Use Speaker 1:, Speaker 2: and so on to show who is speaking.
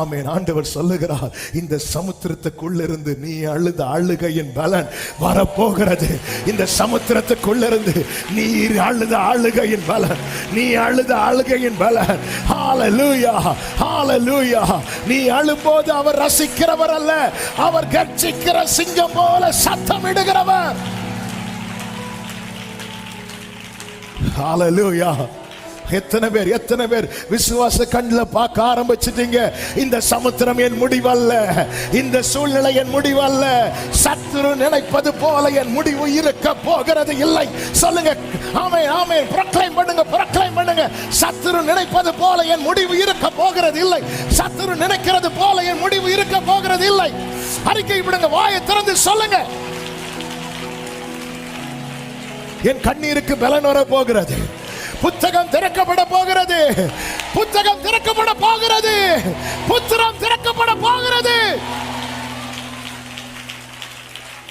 Speaker 1: ஆமேன் ஆண்டவர் சொல்லுகிறார் இந்த சமுத்திரத்துக்குள்ளிருந்து நீ அழுத அழுகையின் பலன் வரப்போகிறது. இந்த சமுத்திரத்துக்குள்ளிருந்து நீ அழுத அழுகையின் பலன் நீ அழுத அழுகையின் பலன். ஹalleluya ஹalleluya நீ அழும்போது அவர் ரசிக்கிறவர் அல்ல அவர் கர்ச்சிக்கிற சிங்கம் போல சத்தமிடுகிறவர் லூயா எத்தனை பேர் எத்தனை பேர் விசுவாச கண்ணில் பார்க்க ஆரம்பிச்சிட்டீங்க? இந்த சமுத்திரம் என் முடிவல்ல. இந்த சூழ்நிலை என் முடிவல்ல. சத்துரு நினைப்பது போல என் முடிவு இருக்க போகிறது இல்லை. சொல்லுங்க. ஆமே ஆமே ப்ரொக்ளைம் பண்ணுங்க ப்ரொக்ளைம் பண்ணுங்க. சத்துரு நினைப்பது போல என் முடிவு இருக்க போகிறது இல்லை. சத்துரு நினைக்கிறது போல என் முடிவு இருக்க போகிறது இல்லை. அறிக்கை விடுங்க வாயை திறந்து சொல்லுங்க. என் கண்ணீருக்கு பலன் வர போகிறது புத்தகம் திறக்கப்பட போகிறது. புத்தகம் திறக்கப்பட போகிறது. புத்திரம் திறக்கப்பட போகிறது.